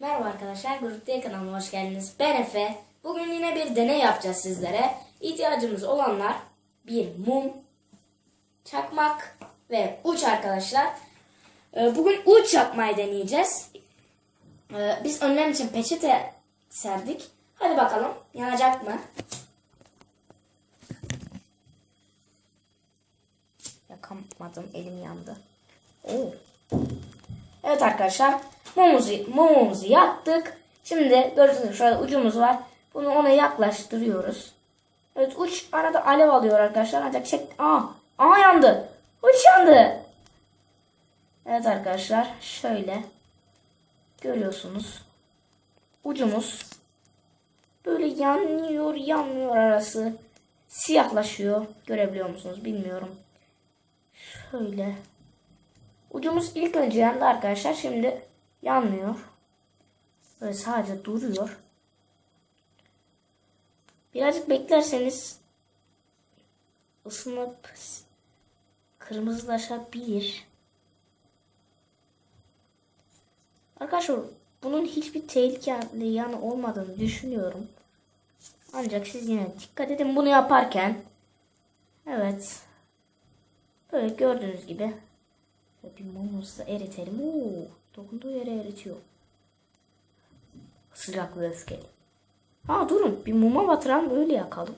Merhaba arkadaşlar, Grup D kanalıma hoş geldiniz. Ben Efe. Bugün yine bir deney yapacağız sizlere. İhtiyacımız olanlar bir mum, çakmak ve uç arkadaşlar. Ee, Bugün uç yapmayı deneyeceğiz. Ee, Biz önlem için peçete serdik. Hadi bakalım yanacak mı? Yakamadım, elim yandı. Oo. Evet arkadaşlar mumumuzu, mumumuzu yaktık. Şimdi gördüğünüz gibi şurada ucumuz var. Bunu ona yaklaştırıyoruz. Evet uç arada alev alıyor arkadaşlar. Ancak çek... Aa, aa yandı. Uç yandı. Evet arkadaşlar şöyle görüyorsunuz. Ucumuz böyle yanıyor yanmıyor arası. Siyahlaşıyor. Görebiliyor musunuz bilmiyorum. Şöyle. Ucumuz ilk önce yandı arkadaşlar. Şimdi yanmıyor. Böyle sadece duruyor. Birazcık beklerseniz ısınıp kırmızılaşabilir. Arkadaşlar bunun hiçbir tehlikeli yanı olmadığını düşünüyorum. Ancak siz yine dikkat edin bunu yaparken. Evet. Böyle gördüğünüz gibi ve bir mumumuzu da eritelim. Oo, dokunduğu yere eritiyor. Sıcak ve. Ha durun bir muma batıralım öyle yakalım.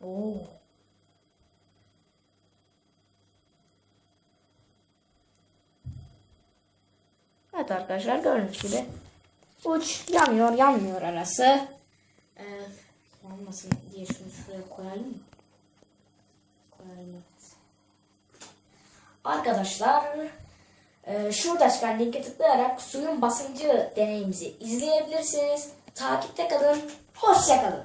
Oo. Evet arkadaşlar gördüğünüz gibi uç yanıyor yanmıyor arası. Ee, yanmasın diye şunu şuraya koyalım mı? Koyalım evet. Arkadaşlar e, şurada çıkan linke tıklayarak suyun basıncı deneyimizi izleyebilirsiniz. Takipte kalın. Hoşçakalın.